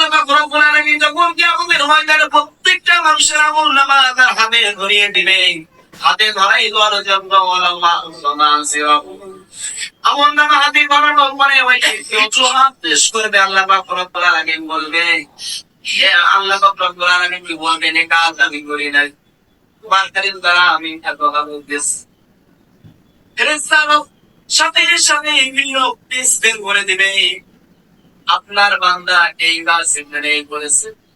আল্লাহ পাক রব্বুল প্রত্যেকটা মানুষের আমল নামা হাতে ধরিয়ে দিবে। হাতে ধরাই দেওয়ার জন্য আমল নামা হাতে ধরানোর পরে ওই উঁচু হাত পেশ করবে, আল্লাহ পাক রব্বুল আলামিন বলবে আল্লাহ আমি করি নাই। তোমার কারিম দ্বারা আমি সাথে সাথে বিভিন্ন বের করে দিবে। আপনার বান্দা এই গাছ এখানে করেছে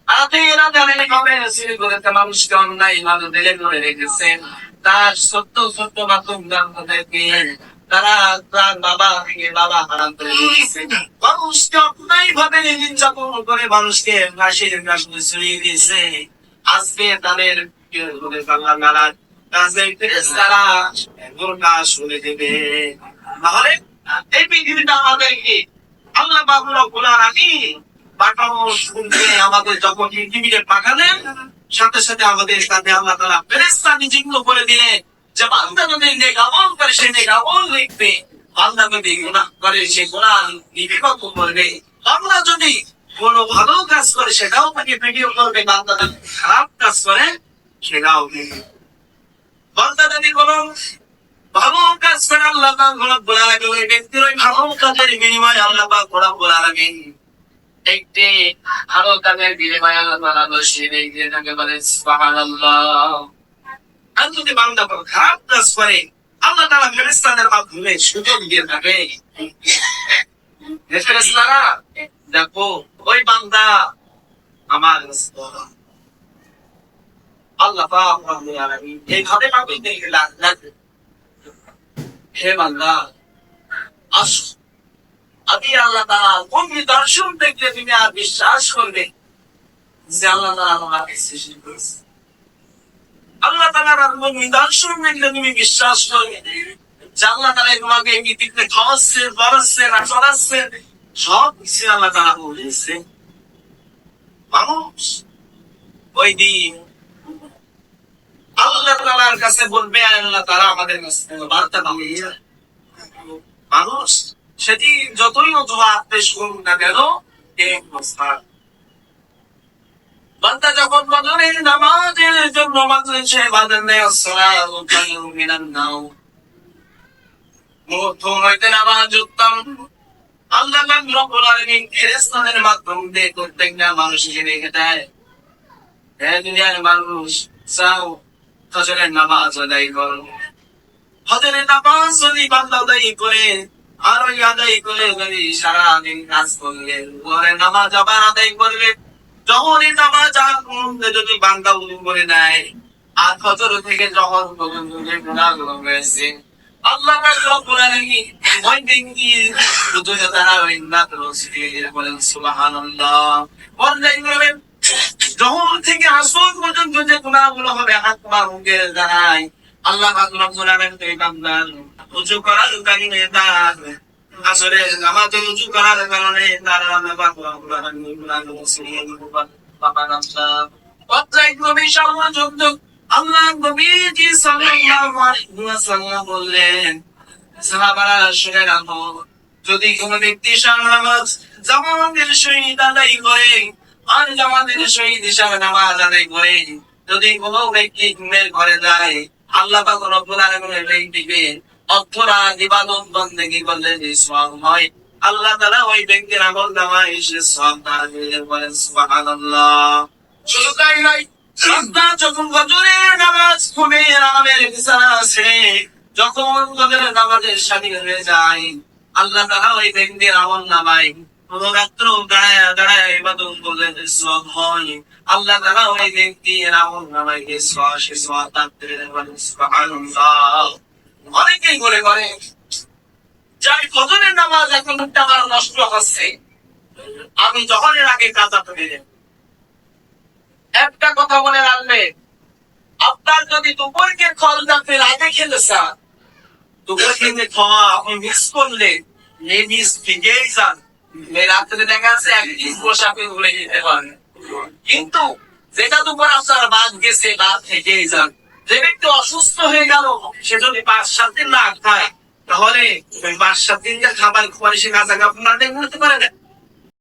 মানুষকে দিয়েছে। ভাবে মানুষকে আজকে তাদের আল্লাহ তারা শুনে দেবে। এই পৃথিবীটা আমাদেরকে আল্লাহ বাবুর গোলার আগে পাঠানো শুনতে, আমাদের যখন পৃথিবীতে পাঠালেন, সাথে সাথে আমাদের সাথে আল্লাহ তারা ফেরেস্তা নিযুক্ত করে দিলেন যে, বান্দা যদি নেক আমল করে, সে নেক আমল লিখবে। বান্দা যদি গুনাহ করে, সে গুনাহ লিপিবদ্ধ করবে। বান্দা যদি কোনো ভালো কাজ করে, সেটাও তাকে ভিডিও করবে। বান্দা যদি খারাপ কাজ করে, সেটাও বান্দা যদি কোনো ভালো কাজ করে, আল্লাহ পাক রব্বুল আলামিন ওই ব্যক্তির কাজের বিনিময়ে আল্লাহ পাক রব্বুল আলামিন একটি ভালো কাজের বিনিময়ে আল্লাহ বলে, সুবহানাল্লাহ। আর যদি বান্দা কোনো খারাপ কাজ করে, আল্লাহ তাআলা ফেরেশতাদের মাধ্যমে সুযোগ দিয়ে থাকে। ফেরেশতারা, দেখো, ওই বান্দা আমার। আল্লাহ পাক রব্বুল আলামিন লাগবে হে বান্দা, আসো। আমি আল্লাহ তাআলা কোন নিদর্শন দেখলে তুমি আর বিশ্বাস করবে যে আল্লাহ তাআলা আমাকে সৃষ্টি করেছে। আল্লাহ তাআলার কোন নিদর্শন দেখলে তুমি বিশ্বাস করবে খাওয়াচ্ছে না চড়াচ্ছে সব কিছু আল্লাহ তাআলা বলেছে। মানুষ ওই দিন আল্লাহ তাআলার কাছে বলবে, আল্লাহ তাআলা আমাদের কাছে বার্তা মানুষ সেটি যতই অজুহাত পেশ করুক না কেন অবস্থান বান্দা যখন নামাজের জন্য খায়রুম মিনান হইতে নামাজ উত্তম। আল্লাহ পাক রব্বুল আলামিন ফেরেশতাদের মাধ্যম দিয়ে প্রত্যেকটা মানুষকে রেখে দেয় হে দুনিয়ার মানুষ চাও ফজরের নামাজ আদায় করো। ফজরের নামাজ যদি বান্দা আদায় করে আর ওই আদায় করে যদি সারাদিন কাজ করলে পরে নামাজ আবার আদায় করলে যখন এই নামাজ আর মুহূর্তে যদি বান্দা উদু করে নেয়, আর ফজর থেকে যখন আল্লাহ রব্বুল আলামিন ওই ব্যক্তি শুধু তারা ওই নাত বলেন, সুবহানাল্লাহ বলেন বলেন যখন থেকে আসল পর্যন্ত যে গুণাগুলো হবে হাত পা মুখে দাঁড়ায় আল্লাহ রব্বুল আলামিন এই বান্দার উঁচু করার কারণে তার আসলে আমাদের উঁচু করার কারণে আল্লাহ বললেন শুনে যদি কোনো ব্যক্তি জামাতের সহিত আদায় করে আর জামাতের সহিত হিসাবে নামাজ আদায় করে, যদি কোনো ব্যক্তি ঘুমের ঘরে যায়, আল্লাহ পাক রব্বুল আলামিন এই ব্যক্তিকে অর্থরা ইবাদত বন্দেগী করলে যে হয়? আল্লাহ তাআলা ওই ব্যক্তির আমল নামায় এসে সওয়াব দান বলেন সুবহানাল্লাহ। শুধু তাই নয় সন্তান যখন ফজরের নামাজ ঘুমিয়ে আরামের বিছানা ছেড়ে যখন ফজরের নামাজের স্বাধীন হয়ে যায় আল্লাহ তাআলা ওই ব্যক্তির আমল নামায় রাত্র দাঁড়ায় দাঁড়ায় ইবাদত করলে হয়। আল্লাহ তাআলা ওই ব্যক্তির আমল নামায় সে সওয়াব দান বলেন সুবহানাল্লাহ। অনেকেই করে করে যাই, ফজরের নামাজ এখন আমার নষ্ট হচ্ছে। আমি যখন এর আগে কাজা দেব একটা কথা মনে রাখবে আপনার যদি দুপুরকে ফল রাতের আগে খেলে চান দুপুর খেতে খাওয়া আপনি মিস করলে এই মিস যান। এই রাত্রে দেখা যাচ্ছে এক পিস পোশাকে উড়ে যেতে কিন্তু যেটা দুপুর আপনার বাদ গেছে, বাদ থেকেই যান। যে ব্যক্তি অসুস্থ হয়ে গেল, সে যদি পাঁচ, সাত দিন না খায়, তাহলে পাঁচ, সাত দিন যে খাবার খুব সে কাছাকাছি আপনার দেখতে পারে না।